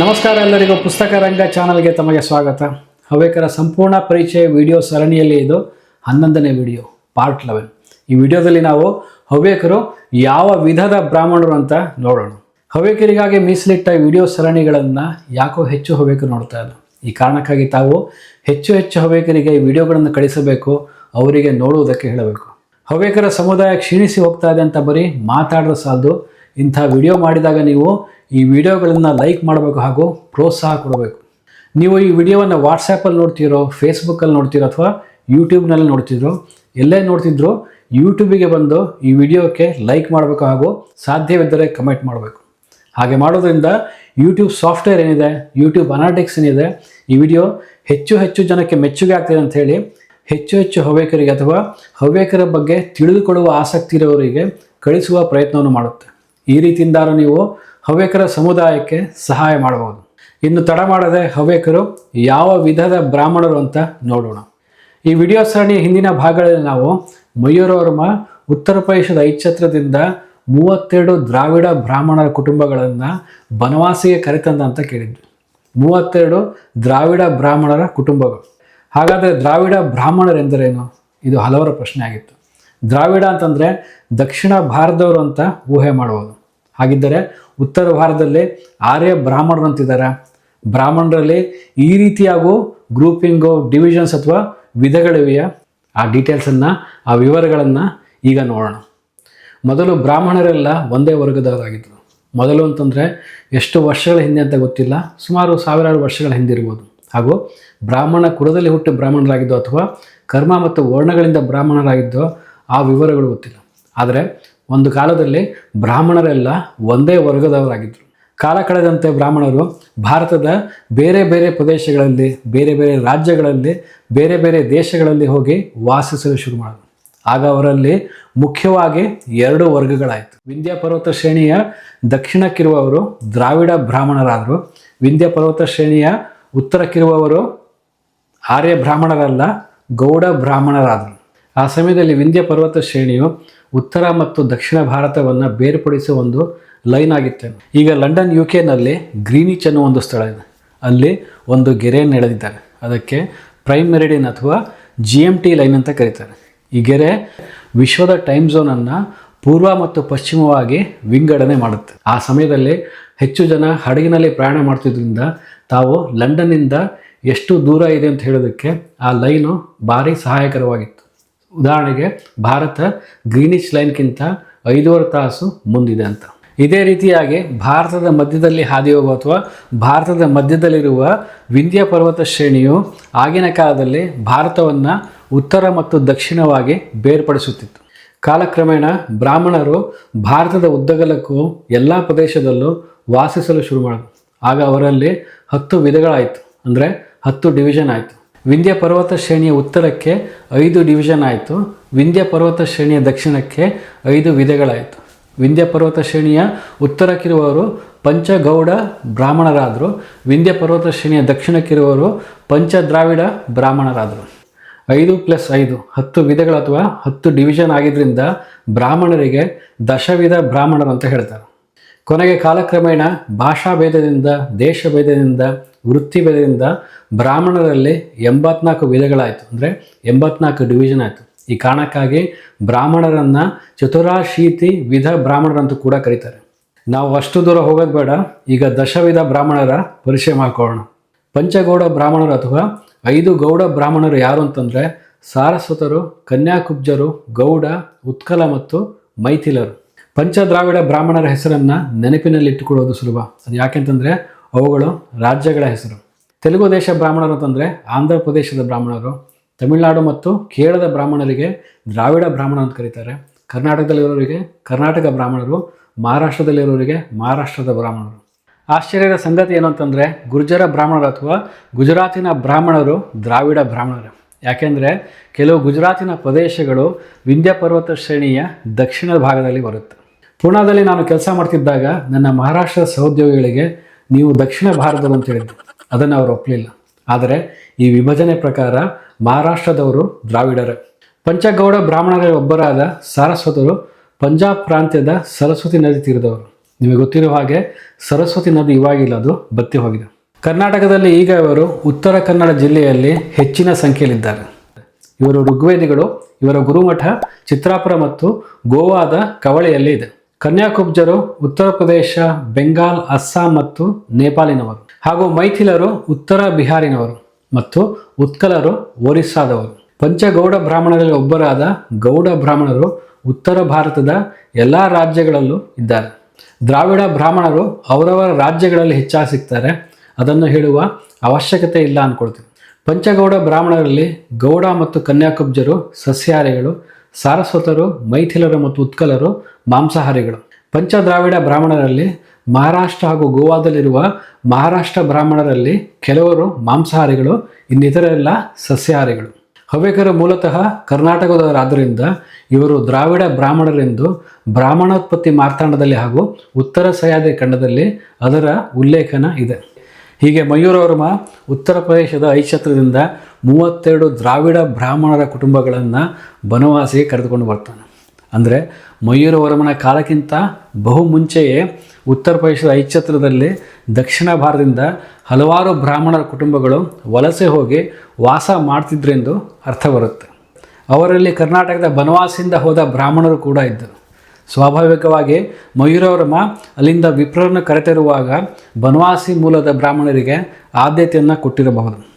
ನಮಸ್ಕಾರ ಎಲ್ಲರಿಗೂ. ಪುಸ್ತಕ ರಂಗ ಚಾನಲ್ಗೆ ತಮಗೆ ಸ್ವಾಗತ. ಹವ್ಯಕರ ಸಂಪೂರ್ಣ ಪರಿಚಯ ವಿಡಿಯೋ ಸರಣಿಯಲ್ಲಿ ಇದು ಹನ್ನೊಂದನೇ ವಿಡಿಯೋ, ಪಾರ್ಟ್ ಲೆವೆನ್. ಈ ವಿಡಿಯೋದಲ್ಲಿ ನಾವು ಹವ್ಯಕರು ಯಾವ ವಿಧದ ಬ್ರಾಹ್ಮಣರು ಅಂತ ನೋಡೋಣ. ಹವ್ಯಕರಿಗಾಗಿ ಮೀಸಲಿಟ್ಟ ವಿಡಿಯೋ ಸರಣಿಗಳನ್ನು ಯಾಕೋ ಹೆಚ್ಚು ಹವ್ಯಕರು ನೋಡ್ತಾ ಇಲ್ಲ ಈ ಕಾರಣಕ್ಕಾಗಿ ತಾವು ಹೆಚ್ಚು ಹೆಚ್ಚು ಹವ್ಯಕರಿಗೆ ಈ ವಿಡಿಯೋಗಳನ್ನು ಕಳಿಸಬೇಕು, ಅವರಿಗೆ ನೋಡುವುದಕ್ಕೆ ಹೇಳಬೇಕು. ಹವ್ಯಕರ ಸಮುದಾಯ ಕ್ಷೀಣಿಸಿ ಹೋಗ್ತಾ ಇದೆ ಅಂತ ಬರೀ ಮಾತಾಡೋದು ಸಾಲದು ಇಂಥ ವಿಡಿಯೋ ಮಾಡಿದಾಗ ನೀವು ಈ ವಿಡಿಯೋಗಳನ್ನು ಲೈಕ್ ಮಾಡಬೇಕು ಹಾಗೂ ಪ್ರೋತ್ಸಾಹ ಕೊಡಬೇಕು. ನೀವು ಈ ವಿಡಿಯೋವನ್ನು ವಾಟ್ಸಪ್ಪಲ್ಲಿ ನೋಡ್ತಿರೋ ಫೇಸ್ಬುಕ್ಕಲ್ಲಿ ನೋಡ್ತಿರೋ ಅಥವಾ ಯೂಟ್ಯೂಬ್ನಲ್ಲಿ ನೋಡ್ತಿದ್ರು, ಎಲ್ಲೇ ನೋಡ್ತಿದ್ರು ಯೂಟ್ಯೂಬಿಗೆ ಬಂದು ಈ ವಿಡಿಯೋಕ್ಕೆ ಲೈಕ್ ಮಾಡಬೇಕು ಹಾಗೂ ಸಾಧ್ಯವಿದ್ದರೆ ಕಮೆಂಟ್ ಮಾಡಬೇಕು. ಹಾಗೆ ಮಾಡೋದ್ರಿಂದ ಯೂಟ್ಯೂಬ್ ಸಾಫ್ಟ್ವೇರ್ ಏನಿದೆ ಯೂಟ್ಯೂಬ್ ಅನಾಟಿಕ್ಸ್ ಏನಿದೆ, ಈ ವಿಡಿಯೋ ಹೆಚ್ಚು ಹೆಚ್ಚು ಜನಕ್ಕೆ ಮೆಚ್ಚುಗೆ ಆಗ್ತಿದೆ ಅಂತ ಹೇಳಿ ಹೆಚ್ಚು ಹೆಚ್ಚು ಹವ್ಯಕರಿಗೆ ಅಥವಾ ಹವ್ಯಕರ ಬಗ್ಗೆ ತಿಳಿದುಕೊಳ್ಳುವ ಆಸಕ್ತಿ ಇರೋರಿಗೆ ಕಳಿಸುವ ಪ್ರಯತ್ನವನ್ನು ಮಾಡುತ್ತೆ. ಈ ರೀತಿಯಿಂದಾನು ನೀವು ಹವ್ಯಕರ ಸಮುದಾಯಕ್ಕೆ ಸಹಾಯ ಮಾಡಬಹುದು. ಇನ್ನು ತಡ ಮಾಡದೆ ಹವ್ಯಕರು ಯಾವ ವಿಧದ ಬ್ರಾಹ್ಮಣರು ಅಂತ ನೋಡೋಣ. ಈ ವಿಡಿಯೋ ಸರಣಿಯ ಹಿಂದಿನ ಭಾಗಗಳಲ್ಲಿ ನಾವು ಮಯೂರವರ್ಮ ಉತ್ತರ ಪ್ರದೇಶದ ಐಚ್ಛತ್ರದಿಂದ ಮೂವತ್ತೆರಡು ದ್ರಾವಿಡ ಬ್ರಾಹ್ಮಣರ ಕುಟುಂಬಗಳನ್ನು ಬನವಾಸಿಗೆ ಕರೆತಂದ ಅಂತ ಕೇಳಿದ್ವಿ. ಮೂವತ್ತೆರಡು ದ್ರಾವಿಡ ಬ್ರಾಹ್ಮಣರ ಕುಟುಂಬಗಳು. ಹಾಗಾದರೆ ದ್ರಾವಿಡ ಬ್ರಾಹ್ಮಣರೆಂದರೇನು? ಇದು ಹಲವರ ಪ್ರಶ್ನೆ ಆಗಿತ್ತು. ದ್ರಾವಿಡ ಅಂತಂದರೆ ದಕ್ಷಿಣ ಭಾರತದವರು ಅಂತ ಊಹೆ ಮಾಡುವುದು ಹಾಗಿದ್ದರೆ ಉತ್ತರ ಭಾರತದಲ್ಲಿ ಆರ್ಯ ಬ್ರಾಹ್ಮಣರು ಅಂತಿದ್ದಾರೆ. ಬ್ರಾಹ್ಮಣರಲ್ಲಿ ಈ ರೀತಿಯಾಗೂ ಗ್ರೂಪಿಂಗು ಡಿವಿಷನ್ಸ್ ಅಥವಾ ವಿಧಗಳಿವೆಯಾ? ಆ ಡೀಟೇಲ್ಸನ್ನು ಆ ವಿವರಗಳನ್ನು ಈಗ ನೋಡೋಣ. ಮೊದಲು ಬ್ರಾಹ್ಮಣರೆಲ್ಲ ಒಂದೇ ವರ್ಗದವರಾಗಿದ್ದರು. ಮೊದಲು ಅಂತಂದರೆ ಎಷ್ಟು ವರ್ಷಗಳ ಹಿಂದೆ ಅಂತ ಗೊತ್ತಿಲ್ಲ. ಸುಮಾರು ಸಾವಿರಾರು ವರ್ಷಗಳ ಹಿಂದಿರ್ಬೋದು ಹಾಗೂ ಬ್ರಾಹ್ಮಣ ಕುಲದಲ್ಲಿ ಹುಟ್ಟಿ ಬ್ರಾಹ್ಮಣರಾಗಿದ್ದೋ ಅಥವಾ ಕರ್ಮ ಮತ್ತು ವರ್ಣಗಳಿಂದ ಬ್ರಾಹ್ಮಣರಾಗಿದ್ದೋ ಆ ವಿವರಗಳು ಗೊತ್ತಿಲ್ಲ. ಆದರೆ ಒಂದು ಕಾಲದಲ್ಲಿ ಬ್ರಾಹ್ಮಣರೆಲ್ಲ ಒಂದೇ ವರ್ಗದವರಾಗಿದ್ದರು ಕಾಲ ಕಳೆದಂತೆ ಬ್ರಾಹ್ಮಣರು ಭಾರತದ ಬೇರೆ ಬೇರೆ ಪ್ರದೇಶಗಳಲ್ಲಿ, ಬೇರೆ ಬೇರೆ ರಾಜ್ಯಗಳಲ್ಲಿ, ಬೇರೆ ಬೇರೆ ದೇಶಗಳಲ್ಲಿ ಹೋಗಿ ವಾಸಿಸಲು ಶುರು ಮಾಡಿದರು. ಆಗ ಅವರಲ್ಲಿ ಮುಖ್ಯವಾಗಿ ಎರಡು ವರ್ಗಗಳಾಯಿತು. ವಿಂಧ್ಯ ಪರ್ವತ ಶ್ರೇಣಿಯ ದಕ್ಷಿಣಕ್ಕಿರುವವರು ದ್ರಾವಿಡ ಬ್ರಾಹ್ಮಣರಾದರು. ವಿಂಧ್ಯ ಪರ್ವತ ಶ್ರೇಣಿಯ ಉತ್ತರಕ್ಕಿರುವವರು ಆರ್ಯ ಬ್ರಾಹ್ಮಣರಲ್ಲ, ಗೌಡ ಬ್ರಾಹ್ಮಣರಾದರು. ಆ ಸಮಯದಲ್ಲಿ ವಿಂಧ್ಯ ಪರ್ವತ ಶ್ರೇಣಿಯು ಉತ್ತರ ಮತ್ತು ದಕ್ಷಿಣ ಭಾರತವನ್ನು ಬೇರ್ಪಡಿಸುವ ಒಂದು ಲೈನ್ ಆಗಿತ್ತು. ಈಗ ಲಂಡನ್ ಯು ಕೆನಲ್ಲಿ ಗ್ರೀನಿಚ್ ಅನ್ನೋ ಒಂದು ಸ್ಥಳ ಇದೆ. ಅಲ್ಲಿ ಒಂದು ಗೆರೆಯನ್ನು ಎಳೆದಿದ್ದಾರೆ ಅದಕ್ಕೆ ಪ್ರೈಮ್ ಮೆರಿಡಿಯನ್ ಅಥವಾ ಜಿ ಎಂ ಟಿ ಲೈನ್ ಅಂತ ಕರೀತಾರೆ. ಈ ಗೆರೆ ವಿಶ್ವದ ಟೈಮ್ ಝೋನನ್ನು ಪೂರ್ವ ಮತ್ತು ಪಶ್ಚಿಮವಾಗಿ ವಿಂಗಡಣೆ ಮಾಡುತ್ತೆ. ಆ ಸಮಯದಲ್ಲಿ ಹೆಚ್ಚು ಜನ ಹಡಗಿನಲ್ಲಿ ಪ್ರಯಾಣ ಮಾಡ್ತಿದ್ದರಿಂದ ತಾವು ಲಂಡನ್ನಿಂದ ಎಷ್ಟು ದೂರ ಇದೆ ಅಂತ ಹೇಳೋದಕ್ಕೆ ಆ ಲೈನು ಭಾರಿ ಸಹಾಯಕರವಾಗಿತ್ತು. ಉದಾಹರಣೆಗೆ ಭಾರತ ಗ್ರೀನಿಚ್ ಲೈನ್ಗಿಂತ ಐದೂವರೆ ತಾಸು ಮುಂದಿದೆ ಅಂತ. ಇದೇ ರೀತಿಯಾಗಿ ಭಾರತದ ಮಧ್ಯದಲ್ಲಿ ಹಾದಿ ಹೋಗುವ ಅಥವಾ ಭಾರತದ ಮಧ್ಯದಲ್ಲಿರುವ ವಿಂಧ್ಯ ಪರ್ವತ ಶ್ರೇಣಿಯು ಆಗಿನ ಕಾಲದಲ್ಲಿ ಭಾರತವನ್ನು ಉತ್ತರ ಮತ್ತು ದಕ್ಷಿಣವಾಗಿ ಬೇರ್ಪಡಿಸುತ್ತಿತ್ತು. ಕಾಲಕ್ರಮೇಣ ಬ್ರಾಹ್ಮಣರು ಭಾರತದ ಉದ್ದಗಲಕ್ಕೂ ಎಲ್ಲ ಪ್ರದೇಶದಲ್ಲೂ ವಾಸಿಸಲು ಶುರು ಮಾಡಿದ್ರು. ಆಗ ಅವರಲ್ಲಿ ಹತ್ತು ವಿಧಗಳಾಯಿತು. ಅಂದರೆ ಹತ್ತು ಡಿವಿಷನ್ ಆಯಿತು. ವಿಂಧ್ಯ ಪರ್ವತ ಶ್ರೇಣಿಯ ಉತ್ತರಕ್ಕೆ ಐದು ಡಿವಿಷನ್ ಆಯಿತು. ವಿಂಧ್ಯ ಪರ್ವತ ಶ್ರೇಣಿಯ ದಕ್ಷಿಣಕ್ಕೆ ಐದು ವಿಧಗಳಾಯಿತು. ವಿಂಧ್ಯ ಪರ್ವತ ಶ್ರೇಣಿಯ ಉತ್ತರಕ್ಕಿರುವವರು ಪಂಚಗೌಡ ಬ್ರಾಹ್ಮಣರಾದರು. ವಿಂಧ್ಯ ಪರ್ವತ ಶ್ರೇಣಿಯ ದಕ್ಷಿಣಕ್ಕಿರುವವರು ಪಂಚದ್ರಾವಿಡ ಬ್ರಾಹ್ಮಣರಾದರು. ಐದು ಪ್ಲಸ್ ಐದು, ಹತ್ತು ವಿಧಗಳು ಅಥವಾ ಹತ್ತು ಡಿವಿಷನ್ ಆಗಿದ್ದರಿಂದ ಬ್ರಾಹ್ಮಣರಿಗೆ ದಶವಿಧ ಬ್ರಾಹ್ಮಣರು ಅಂತ ಹೇಳ್ತಾರೆ. ಕೊನೆಗೆ ಕಾಲಕ್ರಮೇಣ ಭಾಷಾ ಭೇದದಿಂದ ದೇಶ ಭೇದದಿಂದ ವೃತ್ತಿ ಭೇದದಿಂದ ಬ್ರಾಹ್ಮಣರಲ್ಲಿ ಎಂಬತ್ನಾಲ್ಕು ವಿಧಗಳಾಯಿತು. ಅಂದರೆ ಎಂಬತ್ನಾಲ್ಕು ಡಿವಿಷನ್ ಆಯಿತು. ಈ ಕಾರಣಕ್ಕಾಗಿ ಬ್ರಾಹ್ಮಣರನ್ನು ಚತುರಾಶೀತಿ ವಿಧ ಬ್ರಾಹ್ಮಣರಂತೂ ಕೂಡ ಕರೀತಾರೆ. ನಾವು ಅಷ್ಟು ದೂರ ಹೋಗೋದು ಬೇಡ. ಈಗ ದಶವಿಧ ಬ್ರಾಹ್ಮಣರ ಪರಿಚಯ ಮಾಡ್ಕೊಳ್ಳೋಣ. ಪಂಚಗೌಡ ಬ್ರಾಹ್ಮಣರು ಅಥವಾ ಐದು ಗೌಡ ಬ್ರಾಹ್ಮಣರು ಯಾರು ಅಂತಂದರೆ ಸಾರಸ್ವತರು, ಕನ್ಯಾಕುಬ್ಜರು, ಗೌಡ, ಉತ್ಕಲ ಮತ್ತು ಮೈಥಿಲರು. ಪಂಚದ್ರಾವಿಡ ಬ್ರಾಹ್ಮಣರ ಹೆಸರನ್ನು ನೆನಪಿನಲ್ಲಿಟ್ಟುಕೊಳ್ಳೋದು ಸುಲಭ. ಅದು ಯಾಕೆಂತಂದರೆ ಅವುಗಳು ರಾಜ್ಯಗಳ ಹೆಸರು. ತೆಲುಗು ದೇಶ ಬ್ರಾಹ್ಮಣರು ಅಂತಂದರೆ ಆಂಧ್ರ ಪ್ರದೇಶದ ಬ್ರಾಹ್ಮಣರು. ತಮಿಳುನಾಡು ಮತ್ತು ಕೇರಳದ ಬ್ರಾಹ್ಮಣರಿಗೆ ದ್ರಾವಿಡ ಬ್ರಾಹ್ಮಣ ಅಂತ ಕರೀತಾರೆ. ಕರ್ನಾಟಕದಲ್ಲಿರೋರಿಗೆ ಕರ್ನಾಟಕ ಬ್ರಾಹ್ಮಣರು, ಮಹಾರಾಷ್ಟ್ರದಲ್ಲಿರೋರಿಗೆ ಮಹಾರಾಷ್ಟ್ರದ ಬ್ರಾಹ್ಮಣರು. ಆಶ್ಚರ್ಯದ ಸಂಗತಿ ಏನು ಅಂತಂದರೆ ಗುರ್ಜರ ಬ್ರಾಹ್ಮಣರು ಅಥವಾ ಗುಜರಾತಿನ ಬ್ರಾಹ್ಮಣರು ದ್ರಾವಿಡ ಬ್ರಾಹ್ಮಣರು. ಯಾಕೆಂದರೆ ಕೆಲವು ಗುಜರಾತಿನ ಪ್ರದೇಶಗಳು ವಿಂಧ್ಯ ಪರ್ವತ ಶ್ರೇಣಿಯ ದಕ್ಷಿಣ ಭಾಗದಲ್ಲಿ ಬರುತ್ತೆ. ಪೂನಾದಲ್ಲಿ ನಾನು ಕೆಲಸ ಮಾಡ್ತಿದ್ದಾಗ ನನ್ನ ಮಹಾರಾಷ್ಟ್ರದ ಸಹೋದ್ಯೋಗಿಗಳಿಗೆ ನೀವು ದಕ್ಷಿಣ ಭಾರತದವರು ಅಂತ ಹೇಳಿದ್ರು. ಅದನ್ನು ಅವರು ಒಪ್ಪಲಿಲ್ಲ ಆದರೆ ಈ ವಿಭಜನೆ ಪ್ರಕಾರ ಮಹಾರಾಷ್ಟ್ರದವರು ದ್ರಾವಿಡರೇ. ಪಂಚಗೌಡ ಬ್ರಾಹ್ಮಣರ ಒಬ್ಬರಾದ ಸಾರಸ್ವತರು ಪಂಜಾಬ್ ಪ್ರಾಂತ್ಯದ ಸರಸ್ವತಿ ನದಿ ತೀರದವರು. ನಿಮಗೆ ಗೊತ್ತಿರೋ ಹಾಗೆ ಸರಸ್ವತಿ ನದಿ ಇವಾಗಿಲ್ಲ, ಅದು ಬತ್ತಿ ಹೋಗಿದೆ. ಕರ್ನಾಟಕದಲ್ಲಿ ಈಗ ಇವರು ಉತ್ತರ ಕನ್ನಡ ಜಿಲ್ಲೆಯಲ್ಲಿ ಹೆಚ್ಚಿನ ಸಂಖ್ಯೆಯಲ್ಲಿದ್ದಾರೆ. ಇವರು ಋಗ್ವೇದಿಗಳು, ಇವರ ಗುರುಮಠ ಚಿತ್ರಾಪುರ ಮತ್ತು ಗೋವಾದ ಕವಳೆಯಲ್ಲಿ ಇದೆ. ಕನ್ಯಾಕುಬ್ಜರು, ಉತ್ತರ ಪ್ರದೇಶ, ಬೆಂಗಾಲ್, ಅಸ್ಸಾಂ ಮತ್ತು ನೇಪಾಳಿನವರು ಹಾಗೂ ಮೈಥಿಲರು, ಉತ್ತರ ಬಿಹಾರಿನವರು ಮತ್ತು ಉತ್ಕಲರು ಒರಿಸ್ಸಾದವರು. ಪಂಚಗೌಡ ಬ್ರಾಹ್ಮಣರಲ್ಲಿ ಒಬ್ಬರಾದ ಗೌಡ ಬ್ರಾಹ್ಮಣರು ಉತ್ತರ ಭಾರತದ ಎಲ್ಲ ರಾಜ್ಯಗಳಲ್ಲೂ ಇದ್ದಾರೆ. ದ್ರಾವಿಡ ಬ್ರಾಹ್ಮಣರು ಅವರವರ ರಾಜ್ಯಗಳಲ್ಲಿ ಹೆಚ್ಚಾಗಿ ಸಿಗ್ತಾರೆ ಅದನ್ನು ಹೇಳುವ ಅವಶ್ಯಕತೆ ಇಲ್ಲ ಅಂದ್ಕೊಳ್ತೀವಿ ಪಂಚಗೌಡ ಬ್ರಾಹ್ಮಣರಲ್ಲಿ ಗೌಡ ಮತ್ತು ಕನ್ಯಾಕುಬ್ಜರು ಸಸ್ಯಾಹಾರಿಗಳು ಸಾರಸ್ವತರು, ಮೈಥಿಲರು ಮತ್ತು ಉತ್ಕಲರು, ಮಾಂಸಾಹಾರಿಗಳು. ಪಂಚದ್ರಾವಿಡ ಬ್ರಾಹ್ಮಣರಲ್ಲಿ ಮಹಾರಾಷ್ಟ್ರ ಹಾಗೂ ಗೋವಾದಲ್ಲಿರುವ ಮಹಾರಾಷ್ಟ್ರ ಬ್ರಾಹ್ಮಣರಲ್ಲಿ ಕೆಲವರು ಮಾಂಸಾಹಾರಿಗಳು, ಇನ್ನಿತರೆಲ್ಲ ಸಸ್ಯಾಹಾರಿಗಳು. ಹವ್ಯಕರು ಮೂಲತಃ ಕರ್ನಾಟಕದವರಾದ್ದರಿಂದ ಇವರು ದ್ರಾವಿಡ ಬ್ರಾಹ್ಮಣರೆಂದು ಬ್ರಾಹ್ಮಣೋತ್ಪತ್ತಿ ಮಾರ್ತಾಂಡದಲ್ಲಿ ಹಾಗೂ ಉತ್ತರ ಸಹ್ಯಾದ್ರಿ ಖಂಡದಲ್ಲಿ ಅದರ ಉಲ್ಲೇಖನ ಇದೆ. ಹೀಗೆ ಮಯೂರವರ್ಮ ಉತ್ತರ ಪ್ರದೇಶದ ಐಛತ್ರದಿಂದ ಮೂವತ್ತೆರಡು ದ್ರಾವಿಡ ಬ್ರಾಹ್ಮಣರ ಕುಟುಂಬಗಳನ್ನು ಬನವಾಸಿಗೆ ಕರೆದುಕೊಂಡು ಬರ್ತಾನೆ. ಅಂದರೆ ಮಯೂರವರ್ಮನ ಕಾಲಕ್ಕಿಂತ ಬಹು ಮುಂಚೆಯೇ ಉತ್ತರ ಪ್ರದೇಶದ ಐಚ್ಛತ್ರದಲ್ಲಿ ದಕ್ಷಿಣ ಭಾರತದಿಂದ ಹಲವಾರು ಬ್ರಾಹ್ಮಣರ ಕುಟುಂಬಗಳು ವಲಸೆ ಹೋಗಿ ವಾಸ ಮಾಡ್ತಿದ್ರೆಂದು ಅರ್ಥ ಬರುತ್ತೆ. ಅವರಲ್ಲಿ ಕರ್ನಾಟಕದ ಬನವಾಸಿಯಿಂದ ಹೋದ ಬ್ರಾಹ್ಮಣರು ಕೂಡ ಇದ್ದರು. ಸ್ವಾಭಾವಿಕವಾಗಿ ಮಯೂರವರ್ಮ ಅಲ್ಲಿಂದ ವಿಪ್ರರನ್ನು ಕರೆತರುವಾಗ ಬನವಾಸಿ ಮೂಲದ ಬ್ರಾಹ್ಮಣರಿಗೆ ಆದ್ಯತೆಯನ್ನು ಕೊಟ್ಟಿರಬಹುದು.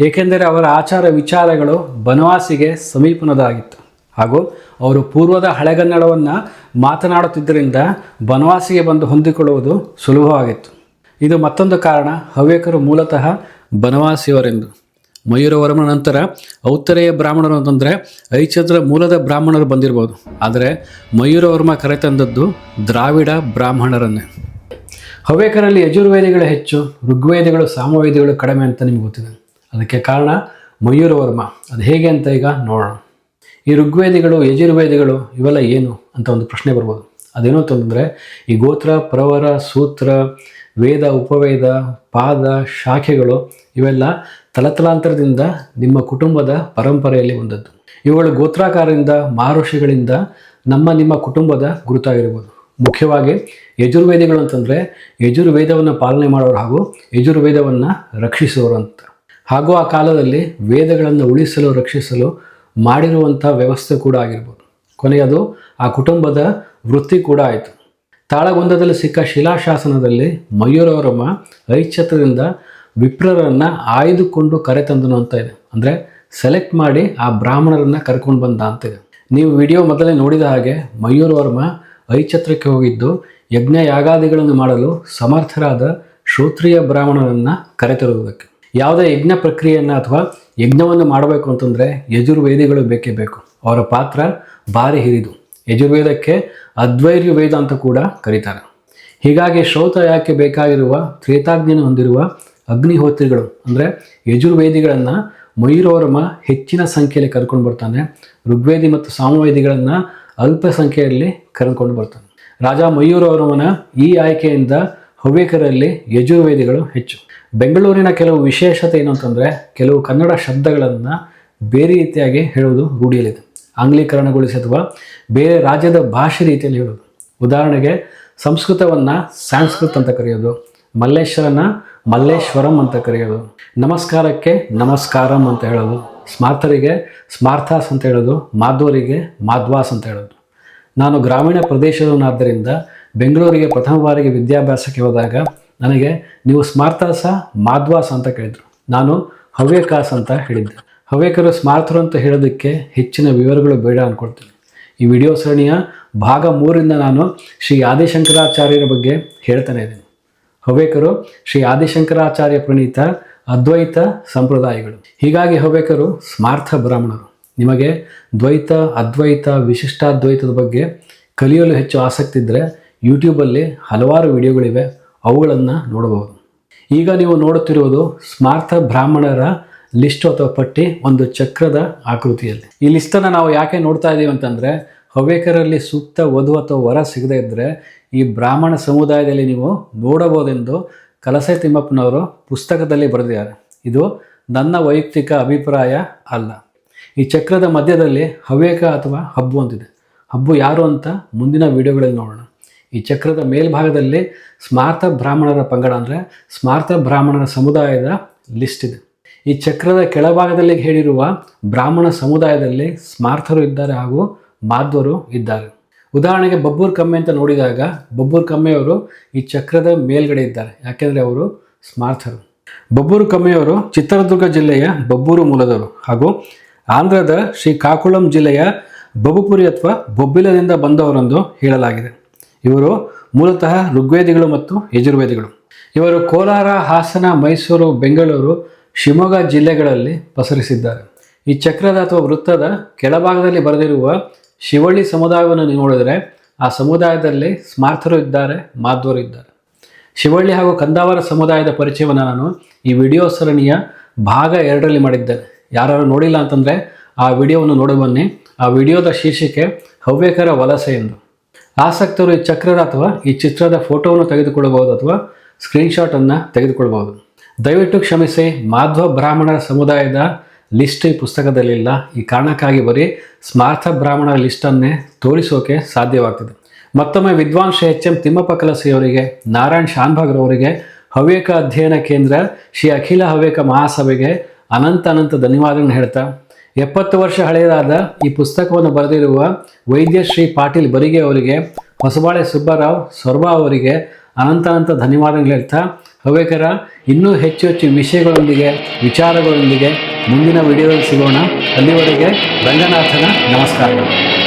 ಏಕೆಂದರೆ ಅವರ ಆಚಾರ ವಿಚಾರಗಳು ಬನವಾಸಿಗೆ ಸಮೀಪನದಾಗಿತ್ತು. ಹಾಗೂ ಅವರು ಪೂರ್ವದ ಹಳೆಗನ್ನಡವನ್ನು ಮಾತನಾಡುತ್ತಿದ್ದರಿಂದ ಬನವಾಸಿಗೆ ಬಂದು ಹೊಂದಿಕೊಳ್ಳುವುದು ಸುಲಭವಾಗಿತ್ತು. ಇದು ಮತ್ತೊಂದು ಕಾರಣ ಹವ್ಯಕರು ಮೂಲತಃ ಬನವಾಸಿಯವರೆಂದು. ಮಯೂರವರ್ಮನ ನಂತರ ಔತ್ತರೆಯ ಬ್ರಾಹ್ಮಣರು ಅಂತಂದರೆ ಐಚಂದ್ರ ಮೂಲದ ಬ್ರಾಹ್ಮಣರು ಬಂದಿರ್ಬೋದು. ಆದರೆ ಮಯೂರವರ್ಮ ಕರೆತಂದದ್ದು ದ್ರಾವಿಡ ಬ್ರಾಹ್ಮಣರನ್ನೇ. ಹವೇಕರಲ್ಲಿ ಯಜುರ್ವೇದಿಗಳು ಹೆಚ್ಚು, ಋಗ್ವೇದಿಗಳು, ಸಾಮವೇದಿಗಳು ಕಡಿಮೆ ಅಂತ ನಿಮ್ಗೆ ಗೊತ್ತಿದೆ. ಅದಕ್ಕೆ ಕಾರಣ ಮಯೂರವರ್ಮ ಅದು ಹೇಗೆ ಅಂತ ಈಗ ನೋಡೋಣ. ಈ ಋಗ್ವೇದಿಗಳು, ಯಜುರ್ವೇದಿಗಳು ಇವೆಲ್ಲ ಏನು ಅಂತ ಒಂದು ಪ್ರಶ್ನೆ ಬರ್ಬೋದು. ಅದೇನು ಅಂತಂದರೆ ಈ ಗೋತ್ರ, ಪ್ರವರ, ಸೂತ್ರ ವೇದ, ಉಪವೇದ, ಪಾದ, ಶಾಖೆಗಳು ಇವೆಲ್ಲ ತಲತಲಾಂತರದಿಂದ ನಿಮ್ಮ ಕುಟುಂಬದ ಪರಂಪರೆಯಲ್ಲಿ ಬಂದದ್ದು ಇವುಗಳು ಗೋತ್ರಾಕಾರದಿಂದ ಮಹರ್ಷಿಗಳಿಂದ ನಮ್ಮ ನಿಮ್ಮ ಕುಟುಂಬದ ಗುರುತಾಗಿರ್ಬೋದು. ಮುಖ್ಯವಾಗಿ ಯಜುರ್ವೇದಿಗಳು ಅಂತಂದರೆ ಯಜುರ್ವೇದವನ್ನು ಪಾಲನೆ ಮಾಡೋರು ಹಾಗೂ ಯಜುರ್ವೇದವನ್ನು ರಕ್ಷಿಸುವವರು ಅಂತ. ಹಾಗೂ ಆ ಕಾಲದಲ್ಲಿ ವೇದಗಳನ್ನು ಉಳಿಸಲು, ರಕ್ಷಿಸಲು ಮಾಡಿರುವಂಥ ವ್ಯವಸ್ಥೆ ಕೂಡ ಆಗಿರ್ಬೋದು. ಕೊನೆಯದು ಆ ಕುಟುಂಬದ ವೃತ್ತಿ ಕೂಡ ಆಯಿತು. ತಾಳಗೊಂದದಲ್ಲಿ ಸಿಕ್ಕ ಶಿಲಾಶಾಸನದಲ್ಲಿ ಮಯೂರವರ್ಮ ಐಚ್ಛತ್ರದಿಂದ ವಿಪ್ರರನ್ನು ಆಯ್ದುಕೊಂಡು ಕರೆತಂದನು ಅಂತ ಇದೆ. ಅಂದರೆ ಸೆಲೆಕ್ಟ್ ಮಾಡಿ ಆ ಬ್ರಾಹ್ಮಣರನ್ನು ಕರ್ಕೊಂಡು ಬಂದ ಅಂತ ಇದೆ. ನೀವು ವಿಡಿಯೋ ಮೊದಲೇ ನೋಡಿದ ಹಾಗೆ ಮಯೂರವರ್ಮ ಐಚ್ಛತ್ರಕ್ಕೆ ಹೋಗಿದ್ದು ಯಜ್ಞ ಯಾಗಾದಿಗಳನ್ನು ಮಾಡಲು ಸಮರ್ಥರಾದ ಶ್ರೋತ್ರಿಯ ಬ್ರಾಹ್ಮಣರನ್ನು ಕರೆತರುವುದಕ್ಕೆ ಯಾವುದೇ ಯಜ್ಞ ಪ್ರಕ್ರಿಯೆಯನ್ನು ಅಥವಾ ಯಜ್ಞವನ್ನು ಮಾಡಬೇಕು ಅಂತಂದರೆ ಯಜುರ್ವೇದಿಗಳು ಬೇಕೇ ಬೇಕು. ಅವರ ಪಾತ್ರ ಭಾರಿ ಹಿರಿದು. ಯಜುರ್ವೇದಕ್ಕೆ ಅದ್ವೈರ್ಯ ವೇದ ಅಂತ ಕೂಡ ಕರೀತಾರೆ. ಹೀಗಾಗಿ ಶ್ರೋತ ಯಾಕೆ ಬೇಕಾಗಿರುವ ತ್ರೇತಾಗ್ನಿಯನ್ನು ಹೊಂದಿರುವ ಅಗ್ನಿಹೋತ್ರಿಗಳು, ಅಂದರೆ ಯಜುರ್ವೇದಿಗಳನ್ನು ಮಯೂರವರ್ಮ ಹೆಚ್ಚಿನ ಸಂಖ್ಯೆಯಲ್ಲಿ ಕರ್ಕೊಂಡು ಬರ್ತಾನೆ, ಋಗ್ವೇದಿ ಮತ್ತು ಸಾಮವೇದಿಗಳನ್ನು ಅಲ್ಪ ಸಂಖ್ಯೆಯಲ್ಲಿ ಕರೆದುಕೊಂಡು ಬರ್ತಾನೆ. ರಾಜ ಮಯೂರವರ್ಮನ ಈ ಆಯ್ಕೆಯಿಂದ ಹವ್ಯಕರಲ್ಲಿ ಯಜುರ್ವೇದಿಗಳು ಹೆಚ್ಚು. ಬೆಂಗಳೂರಿನ ಕೆಲವು ವಿಶೇಷತೆ ಏನು ಅಂತಂದರೆ, ಕೆಲವು ಕನ್ನಡ ಶಬ್ದಗಳನ್ನು ಬೇರೆ ರೀತಿಯಾಗಿ ಹೇಳುವುದು ರೂಢಿಯಲ್ಲಿದೆ. ಆಂಗ್ಲೀಕರಣಗೊಳಿಸಿ ಅಥವಾ ಬೇರೆ ರಾಜ್ಯದ ಭಾಷೆ ರೀತಿಯಲ್ಲಿ ಹೇಳೋದು. ಉದಾಹರಣೆಗೆ ಸಂಸ್ಕೃತವನ್ನು ಸಂಸ್ಕೃತ್ ಅಂತ ಕರೆಯೋದು. ಮಲ್ಲೇಶ್ವರನ ಮಲ್ಲೇಶ್ವರಂ ಅಂತ ಕರೆಯೋದು. ನಮಸ್ಕಾರಕ್ಕೆ ನಮಸ್ಕಾರಂ ಅಂತ ಹೇಳೋದು. ಸ್ಮಾರ್ಥರಿಗೆ ಸ್ಮಾರ್ಥಾಸ್ ಅಂತ ಹೇಳೋದು. ಮಾಧ್ವರಿಗೆ ಮಾಧ್ವಾಸ್ ಅಂತ ಹೇಳೋದು. ನಾನು ಗ್ರಾಮೀಣ ಪ್ರದೇಶದವನಾದ್ದರಿಂದ ಬೆಂಗಳೂರಿಗೆ ಪ್ರಥಮ ಬಾರಿಗೆ ವಿದ್ಯಾಭ್ಯಾಸಕ್ಕೆ ಹೋದಾಗ ನನಗೆ ನೀವು ಸ್ಮಾರ್ಥಾಸ, ಮಾಧ್ವಾಸ್ ಅಂತ ಕೇಳಿದರು. ನಾನು ಹವ್ಯಕಾಸ್ ಅಂತ ಹೇಳಿದ್ದೆ. ಹವ್ಯಕರು ಸ್ಮಾರ್ಥರು ಅಂತ ಹೇಳೋದಕ್ಕೆ ಹೆಚ್ಚಿನ ವಿವರಗಳು ಬೇಡ ಅಂದ್ಕೊಳ್ತೀನಿ ಈ ವಿಡಿಯೋ ಸರಣಿಯ ಭಾಗ ಮೂರಿಂದ ನಾನು ಶ್ರೀ ಆದಿಶಂಕರಾಚಾರ್ಯರ ಬಗ್ಗೆ ಹೇಳ್ತಾನೆ ಇದ್ದೀನಿ. ಹವ್ಯಕರು ಶ್ರೀ ಆದಿಶಂಕರಾಚಾರ್ಯ ಪ್ರಣೀತ ಅದ್ವೈತ ಸಂಪ್ರದಾಯಗಳು. ಹೀಗಾಗಿ ಹವ್ಯಕರು ಸ್ಮಾರ್ಥ ಬ್ರಾಹ್ಮಣರು. ನಿಮಗೆ ದ್ವೈತ, ಅದ್ವೈತ, ವಿಶಿಷ್ಟಾದ್ವೈತದ ಬಗ್ಗೆ ಕಲಿಯಲು ಹೆಚ್ಚು ಆಸಕ್ತಿ ಇದ್ದರೆ ಯೂಟ್ಯೂಬಲ್ಲಿ ಹಲವಾರು ವಿಡಿಯೋಗಳಿವೆ. ಅವುಗಳನ್ನು ನೋಡಬಹುದು. ಈಗ ನೀವು ನೋಡುತ್ತಿರುವುದು ಸ್ಮಾರ್ಥ ಬ್ರಾಹ್ಮಣರ ಲಿಸ್ಟ್ ಅಥವಾ ಪಟ್ಟಿ ಒಂದು ಚಕ್ರದ ಆಕೃತಿಯಲ್ಲಿ. ಈ ಲಿಸ್ಟನ್ನು ನಾವು ಯಾಕೆ ನೋಡ್ತಾ ಇದ್ದೀವಿ ಅಂತಂದರೆ, ಹವ್ಯಕರಲ್ಲಿ ಸೂಕ್ತ ವಧು ಅಥವಾ ವರ ಸಿಗದೇ ಇದ್ದರೆ ಈ ಬ್ರಾಹ್ಮಣ ಸಮುದಾಯದಲ್ಲಿ ನೀವು ನೋಡಬಹುದೆಂದು ಕಲಸೆ ತಿಮ್ಮಪ್ಪನವರು ಪುಸ್ತಕದಲ್ಲಿ ಬರೆದಿದ್ದಾರೆ. ಇದು ನನ್ನ ವೈಯಕ್ತಿಕ ಅಭಿಪ್ರಾಯ ಅಲ್ಲ. ಈ ಚಕ್ರದ ಮಧ್ಯದಲ್ಲಿ ಹವ್ಯಕ ಅಥವಾ ಹಬ್ಬು ಅಂತಿದೆ. ಹಬ್ಬು ಯಾರು ಅಂತ ಮುಂದಿನ ವಿಡಿಯೋಗಳಲ್ಲಿ ನೋಡೋಣ. ಈ ಚಕ್ರದ ಮೇಲ್ಭಾಗದಲ್ಲಿ ಸ್ಮಾರ್ಥ ಬ್ರಾಹ್ಮಣರ ಪಂಗಡ ಅಂದರೆ ಸ್ಮಾರ್ಥ ಬ್ರಾಹ್ಮಣರ ಸಮುದಾಯದ ಲಿಸ್ಟ್ ಇದೆ. ಈ ಚಕ್ರದ ಕೆಳಭಾಗದಲ್ಲಿ ಹೇಳಿರುವ ಬ್ರಾಹ್ಮಣ ಸಮುದಾಯದಲ್ಲಿ ಸ್ಮಾರ್ಥರು ಇದ್ದಾರೆ ಹಾಗೂ ಮಾಧ್ವರು ಇದ್ದಾರೆ. ಉದಾಹರಣೆಗೆ ಬಬ್ಬೂರ್ ಕಮ್ಮೆ ಅಂತ ನೋಡಿದಾಗ ಬಬ್ಬೂರ್ ಕಮ್ಮೆಯವರು ಈ ಚಕ್ರದ ಮೇಲ್ಗಡೆ ಇದ್ದಾರೆ. ಯಾಕೆಂದರೆ ಅವರು ಸ್ಮಾರ್ಥರು. ಬಬ್ಬೂರು ಕಮ್ಮೆಯವರು ಚಿತ್ರದುರ್ಗ ಜಿಲ್ಲೆಯ ಬಬ್ಬೂರು ಮೂಲದವರು ಹಾಗೂ ಆಂಧ್ರದ ಶ್ರೀ ಕಾಕುಳಂ ಜಿಲ್ಲೆಯ ಬಬುಪುರಿ ಅಥವಾ ಬೊಬ್ಬಿಲದಿಂದ ಬಂದವರೆಂದು ಹೇಳಲಾಗಿದೆ. ಇವರು ಮೂಲತಃ ಋಗ್ವೇದಿಗಳು ಮತ್ತು ಯಜುರ್ವೇದಿಗಳು. ಇವರು ಕೋಲಾರ, ಹಾಸನ, ಮೈಸೂರು, ಬೆಂಗಳೂರು ಶಿವಮೊಗ್ಗ ಜಿಲ್ಲೆಗಳಲ್ಲಿ ಪಸರಿಸಿದ್ದಾರೆ. ಈ ಚಕ್ರದ ಅಥವಾ ವೃತ್ತದ ಕೆಳಭಾಗದಲ್ಲಿ ಬರೆದಿರುವ ಶಿವಳ್ಳಿ ಸಮುದಾಯವನ್ನು ನೋಡಿದರೆ ಆ ಸಮುದಾಯದಲ್ಲಿ ಸ್ಮಾರ್ಥರು ಇದ್ದಾರೆ, ಮಾಧ್ವರು ಇದ್ದಾರೆ. ಶಿವಳ್ಳಿ ಹಾಗೂ ಕಂದಾವರ ಸಮುದಾಯದ ಪರಿಚಯವನ್ನು ನಾನು ಈ ವಿಡಿಯೋ ಸರಣಿಯ ಭಾಗ ಎರಡರಲ್ಲಿ ಮಾಡಿದ್ದೇನೆ. ಯಾರು ನೋಡಿಲ್ಲ ಅಂತಂದರೆ ಆ ವಿಡಿಯೋವನ್ನು ನೋಡಿ ಬನ್ನಿ. ಆ ವಿಡಿಯೋದ ಶೀರ್ಷಿಕೆ ಹವ್ಯಕರ ವಲಸೆ ಎಂದು. ಆಸಕ್ತರು ಈ ಚಕ್ರದ ಅಥವಾ ಈ ಚಿತ್ರದ ಫೋಟೋವನ್ನು ತೆಗೆದುಕೊಳ್ಳಬಹುದು ಅಥವಾ ಸ್ಕ್ರೀನ್ಶಾಟನ್ನು ತೆಗೆದುಕೊಳ್ಬಹುದು ದಯವಿಟ್ಟು ಕ್ಷಮಿಸಿ ಮಾಧ್ವ ಬ್ರಾಹ್ಮಣರ ಸಮುದಾಯದ ಲಿಸ್ಟ್ ಈ ಪುಸ್ತಕದಲ್ಲಿಲ್ಲ. ಈ ಕಾರಣಕ್ಕಾಗಿ ಬರೀ ಸ್ಮಾರ್ಥ ಬ್ರಾಹ್ಮಣರ ಲಿಸ್ಟನ್ನೇ ತೋರಿಸೋಕೆ ಸಾಧ್ಯವಾಗ್ತದೆ. ಮತ್ತೊಮ್ಮೆ ವಿದ್ವಾಂಸ ಎಚ್ ಎಂ ತಿಮ್ಮಪ್ಪ ಕಲಸಿಯವರಿಗೆ, ನಾರಾಯಣ್ ಶಾನ್ಭಾಗ್ರವರಿಗೆ, ಹವ್ಯಕ ಅಧ್ಯಯನ ಕೇಂದ್ರ ಶ್ರೀ ಅಖಿಲ ಹವ್ಯಕ ಮಹಾಸಭೆಗೆ ಅನಂತ ಅನಂತ ಧನ್ಯವಾದಗಳನ್ನು ಹೇಳ್ತಾ, ಎಪ್ಪತ್ತು ವರ್ಷ ಹಳೆಯದಾದ ಈ ಪುಸ್ತಕವನ್ನು ಬರೆದಿರುವ ವೈದ್ಯ ಶ್ರೀ ಪಾಟೀಲ್ ಬರಿಗೆ ಅವರಿಗೆ ಹೊಸಬಾಳೆ ಸುಬ್ಬರಾವ್ ಸೊರ್ಬಾ ಅವರಿಗೆ ಅನಂತ ಅನಂತ ಧನ್ಯವಾದಗಳು ಹೇಳ್ತಾ ಹವ್ಯಕರ ಇನ್ನೂ ಹೆಚ್ಚು ಹೆಚ್ಚು ವಿಷಯಗಳೊಂದಿಗೆ ವಿಚಾರಗಳೊಂದಿಗೆ ಮುಂದಿನ ವಿಡಿಯೋದಲ್ಲಿ ಸಿಗೋಣ. ಅಲ್ಲಿವರೆಗೆ ರಂಗನಾಥನ ನಮಸ್ಕಾರಗಳು